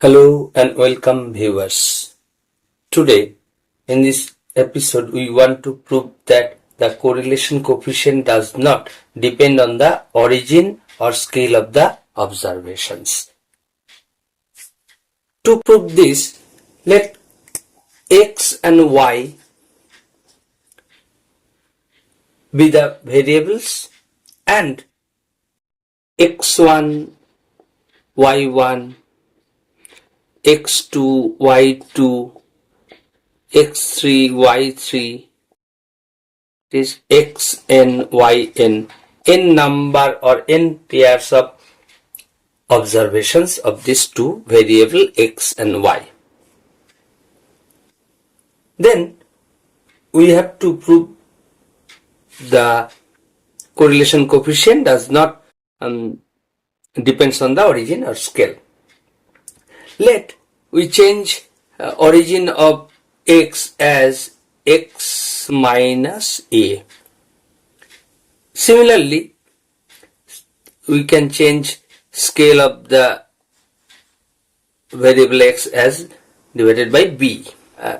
Hello and welcome viewers. Today in this episode we want to prove that the correlation coefficient does not depend on the origin or scale of the observations. To prove this, let x and y be the variables and x1, y1, x2, y2, x3, y3 it is xn, yn, n number or n pairs of observations of these two variable x and y. Then we have to prove the correlation coefficient does not um, depends on the origin or scale. Let we change uh, origin of x as x minus a. Similarly, we can change scale of the variable x as divided by b. Uh,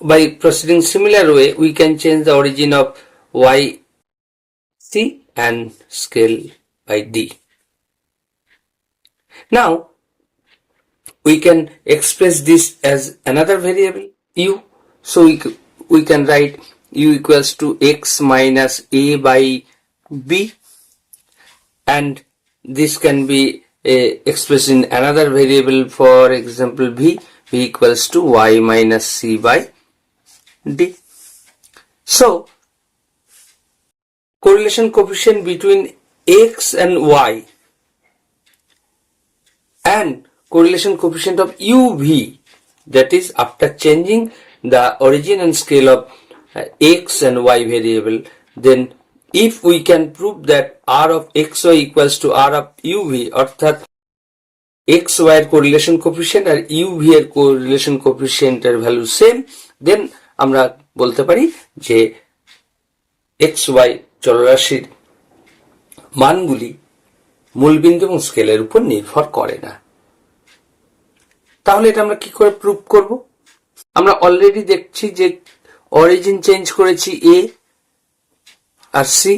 by proceeding similar way, we can change the origin of y c and scale by d. Now, we can express this as another variable u. So we, we can write u equals to x minus a by b and this can be uh, expressed in another variable for example v v equals to y minus c by d. So correlation coefficient between x and y and correlation coefficient of uv that is after changing the origin and scale of uh, x and y variable then if we can prove that r of xy equals to r of uv অর্থাৎ x y এর correlation coefficient আর uv এর correlation coefficient এর value same then আমরা বলতে পারি যে x y চলরাশির মানগুলি মূলবিন্দু এবং স্কেলের উপর নির্ভর করে না তাহলে এটা আমরা কি করে প্রুভ করব? আমরা অলরেডি দেখছি যে অরিজিন চেঞ্জ করেছি A R C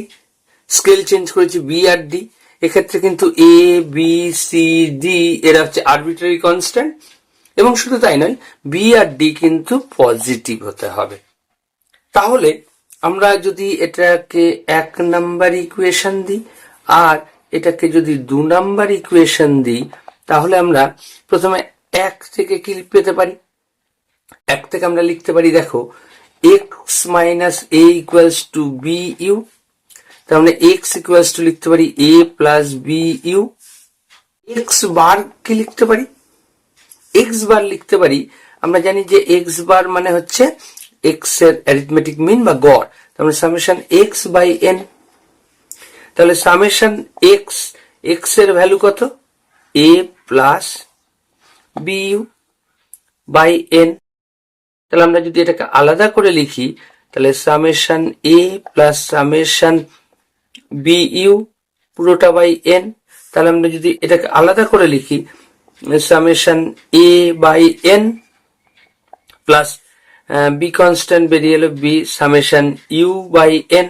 scale change করেছি বি আর ডি এক্ষেত্রে কিন্তু এ বি সি ডি এরা হচ্ছে আরবিটারি কনস্ট্যান্ট এবং শুধু তাই নয় বি আর ডি কিন্তু পজিটিভ হতে হবে। তাহলে আমরা যদি এটাকে এক নাম্বার ইকুয়েশন দিই আর এটাকে যদি দু নাম্বার ইকুয়েশন দিই, তাহলে আমরা প্রথমে এক থেকে কি পেতে পারি? এক থেকে আমরা লিখতে পারি, দেখো x minus a equals to b u মানে এক্স ইকুয়ালস টু লিখতে পারি a plus b u x bar কি লিখতে পারি? এক্স বার লিখতে পারি, আমরা জানি যে এক্স বার মানে হচ্ছে এক্সের অ্যারিথমেটিক মিন বা গড় মানে সামেশন এক্স বাই এন তাহলে সামেশন এক্স এক্সের ভ্যালু কত? A plus b u by n. তাহলে আমরা যদি এটাকে আলাদা করে লিখি, তাহলে summation a plus summation b u পুরোটা বাই এন। তাহলে আমরা যদি এটাকে আলাদা করে লিখি, summation a by n plus b constant বেরিয়ে এলো b summation u by n.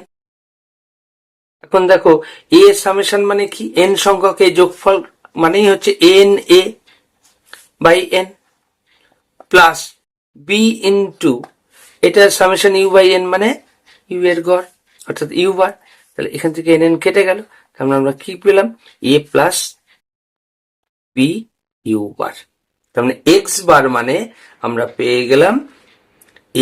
এখন দেখো, এ সামেশন মানে কি? এন সংখ্যক যোগফল মানেই হচ্ছে n a. By n plus b into এটা সামেশন ইউ বাই এন মানে ইউ এর গড়, অর্থাৎ ইউ বার। তাহলে এখান থেকে এন এন কেটে গেল। তার মানে আমরা কি পেলাম? A plus b u bar. তার মানে এক্স বার মানে আমরা পেয়ে গেলাম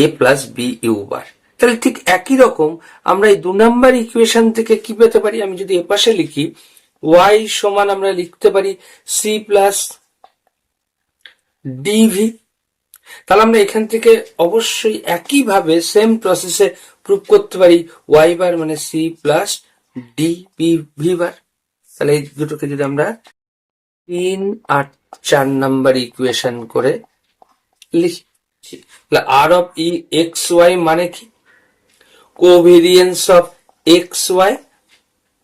a plus b u bar. তাহলে ঠিক একই রকম আমরা এই দু নাম্বার ইকুয়েশন থেকে কি পেতে পারি? আমি যদি এপাশে লিখি, ওয়াই সমান আমরা লিখতে পারি সি প্লাস ডিভি তাহলে আমরা এখান থেকে অবশ্যই একইভাবে সেম প্রসেসে প্রুভ করতে পারি ওয়াই বার মানে c plus d v bar তাহলে এই দুটোকে যদি আমরা তিন আট চার নাম্বার ইকুয়েশন করে লিখছি r of E x Y মানে কি? Covariance of x y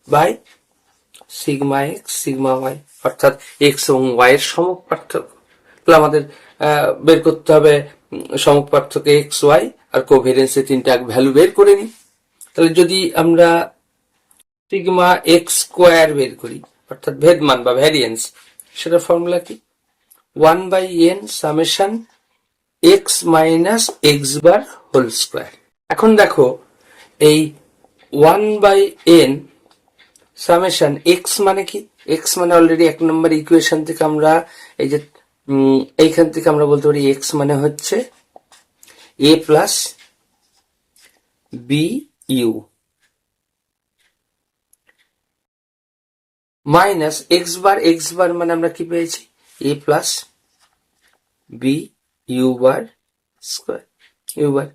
by sigma x sigma y অর্থাৎ এক্স এবং ওয়াই এর সম পার্থক্য তাহলে আমাদের বের করতে হবে সমক পার্থক্য এক্স ওয়াই আর কোভেরিয়েন্স তিনটা ভ্যালু বের করে নিই। তাহলে যদি আমরা সিগমা এক্স স্কোয়ার বের করি, অর্থাৎ ভেদমান বা ভ্যারিয়েন্স সেটা ফর্মুলা কি? One by n summation x minus x bar whole square. এখন দেখো, এই one by n summation x মানে কি? এক্স মানে অলরেডি এক নম্বর ইকুয়েশন থেকে আমরা এই যে এইখান থেকে আমরা বলতে পারি এক্স মানে হচ্ছে a plus b u minus x bar x bar মানে আমরা কি পেয়েছি? A plus b u bar square u bar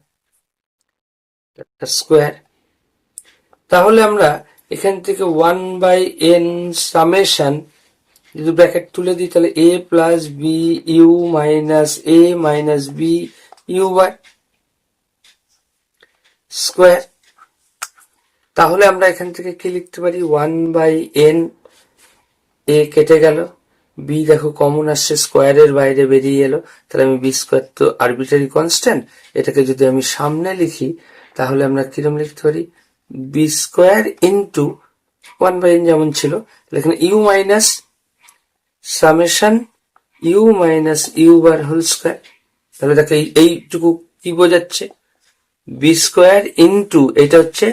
square তাহলে আমরা এখান থেকে ওয়ান বাই এন সামেশন যদি ব্র্যাকেট তুলে দিই, তাহলে a plus b u minus a minus b u by square তাহলে আমরা এখান থেকে কি লিখতে পারি? ওয়ান বাই এন এ কেটে গেল। বি দেখো কমন আসছে স্কোয়ারের বাইরে বেরিয়ে এলো। তাহলে আমি বি স্কোয়ার তো আরবিটারি কনস্ট্যান্ট এটাকে যদি আমি সামনে লিখি, তাহলে আমরা কিরম লিখতে পারি? B square into one by n যেমন ছিল। এখানে u minus summation u minus u bar whole square তাহলে দেখো এইটুকু কি বোঝাচ্ছে? বি স্কোয়ার ইন্টু এটা হচ্ছে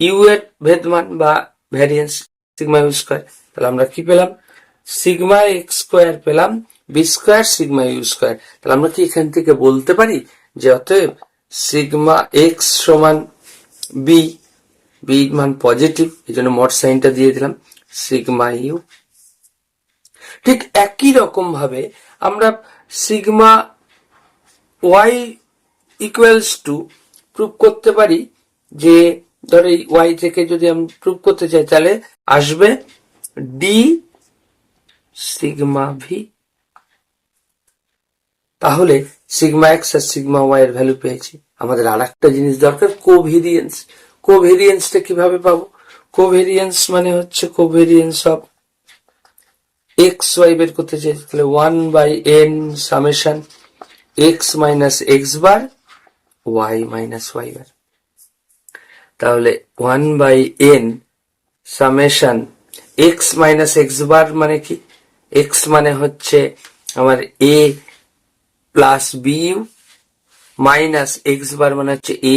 ইউ এর ভেদমান বা ভ্যারিয়েন্স সিগমা ইউ স্কোয়ার তাহলে আমরা কি পেলাম? সিগমা এক্স স্কোয়ার পেলাম b square sigma u square তাহলে আমরা কি এখান থেকে বলতে পারি যে অতএব সিগমা এক্স সমান বি বি মান পজিটিভ এই জন্য মড সাইনটা দিয়ে দিলাম সিগমা ইউ ঠিক একই রকম ভাবে আমরা sigma y equals to prove করতে পারি যে, ধর এই ওয়াই থেকে যদি আমি প্রুভ করতে চাই, তাহলে আসবে ডি সিগমা ভি তাহলে সিগমা এক্স আর সিগমা ওয়াই এর ভ্যালু পেয়েছি। আমাদের আর একটা জিনিস দরকার কোভেরিয়েন্স কোভেরিয়েন্সটা কীভাবে পাবো? কোভেরিয়েন্স মানে হচ্ছে কোভেরিয়েন্স অফ এক্স ওয়াই বের করতে চাই, তাহলে one by n summation x minus x bar y minus y bar তাহলে one by n summation x minus x bar মানে কি? এক্স মানে হচ্ছে আমার a plus b u minus x bar মানে হচ্ছে a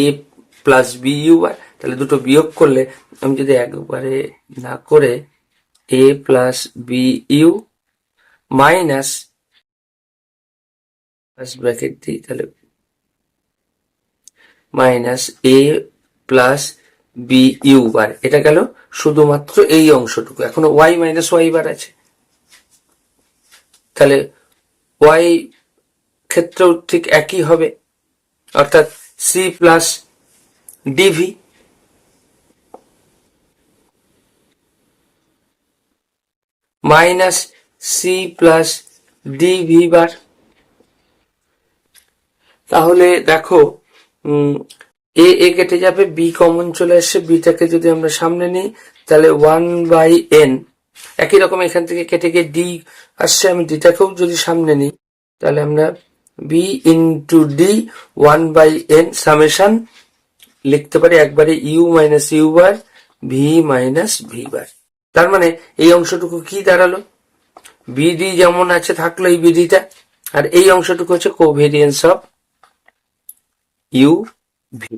plus b u bar তাহলে দুটো বিয়োগ করলে আমি যদি একবারে না করে plus b u minus first bracket দিই তাহলে minus a plus b u bar এটা গেল শুধুমাত্র এই অংশটুকু, এখনও ওয়াই মাইনাস ওয়াই বার আছে। তাহলে ওয়াই ক্ষেত্রেও ঠিক একই হবে, অর্থাৎ c plus d v minus c plus d v bar তাহলে দেখো এ এ কেটে যাবে বি কমন চলে আসছে বিটাকে যদি আমরা সামনে নিই, তাহলে ওয়ান বাই এন একই রকম এখান থেকে কেটে গিয়ে ডি আসছে, আমি ডিটাকেও যদি সামনে নিই, তাহলে আমরা b into d one by n summation লিখতে পারি, একবারে u minus u bar v minus v bar তার মানে এই অংশটুকু কি দাঁড়াল? বিডি যেমন আছে, থাকল এই বিডিটা আর এই অংশটুকু হচ্ছে কোভেরিয়েন্স অফ ইউ ভি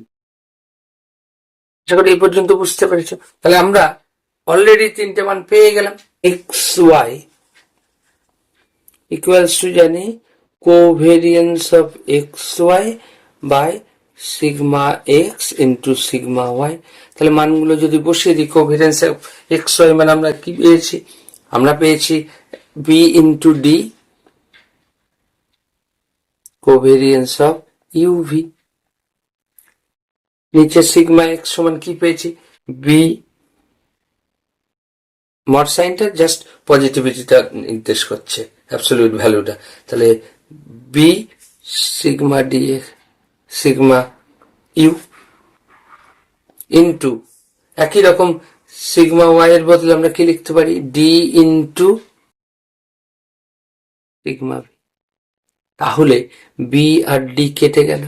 আশা করি এই পর্যন্ত বুঝতে পেরেছ। তাহলে আমরা অলরেডি তিনটে মান পেয়ে গেলাম। এক্স ওয়াই ইকুয়ালস টু জানি covariance of x y by sigma x into sigma y তাহলে মানগুলো যদি বসিয়ে দিই কোভেরিয়েন্স অফ এক্স ওয়াই মানে আমরা কি পেয়েছি? আমরা পেয়েছি b into d covariance of u v নিচে সিগমা এক্স সমান কি পেয়েছি? বি মড সাইনটা জাস্ট পজিটিভিটিটা নির্দেশ করছে অ্যাবসলিউট ভ্যালুটা তাহলে b sigma d sigma u into একই রকম সিগমা ওয়াই এর বদলে আমরা কি লিখতে পারি? ডি ইন্টু সিগমা তাহলে বি আর ডি কেটে গেল।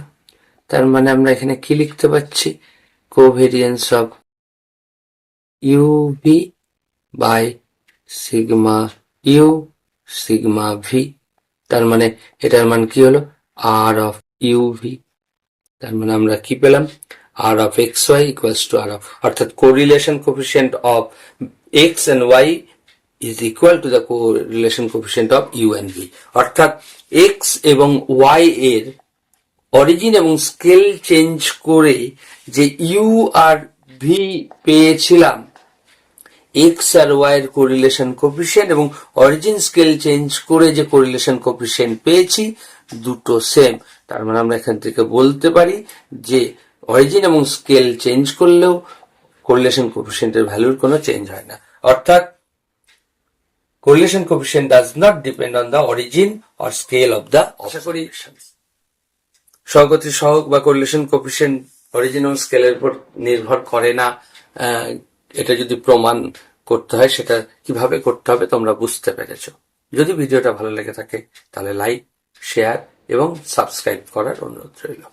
তার মানে আমরা এখানে কি লিখতে পাচ্ছি covariance of u v by sigma u sigma v তার মানে এটার মান কি হলো? আর অফ ইউভি তার মানে আমরা কি পেলাম? R of X Y equals to R of অর্থাৎ correlation coefficient of X and Y is equal to the correlation coefficient of U and V অর্থাৎ এক্স এবং ওয়াই এর অরিজিন এবং স্কেল চেঞ্জ করে যে ইউ আর ভি পেয়েছিলাম x আর ওয়াই এর কোরিলেশন কোফিসিয়েন্ট এবং অরিজিন স্কেল চেঞ্জ করে যে কোরিলেশন কোফিসিয়েন্ট পেয়েছি, দুটো সেম তার মানে আমরা এখান থেকে বলতে পারি যে অরিজিন এবং স্কেল চেঞ্জ করলেও কোরিলেশন কোফিসিয়েন্টের ভ্যালুর কোনো চেঞ্জ হয় না। অর্থাৎ correlation coefficient does not depend on the origin or scale of the আশা করি সহগতি সহগ বা কোরিলেশন কোফিসিয়েন্ট অরিজিনাল স্কেলের উপর নির্ভর করে না। এটা যদি প্রমাণ করতে হয় সেটা কীভাবে করতে হবে তোমরা বুঝতে পেরেছ। যদি ভিডিওটা ভালো লেগে থাকে তাহলে লাইক শেয়ার এবং সাবস্ক্রাইব করার অনুরোধ রইল।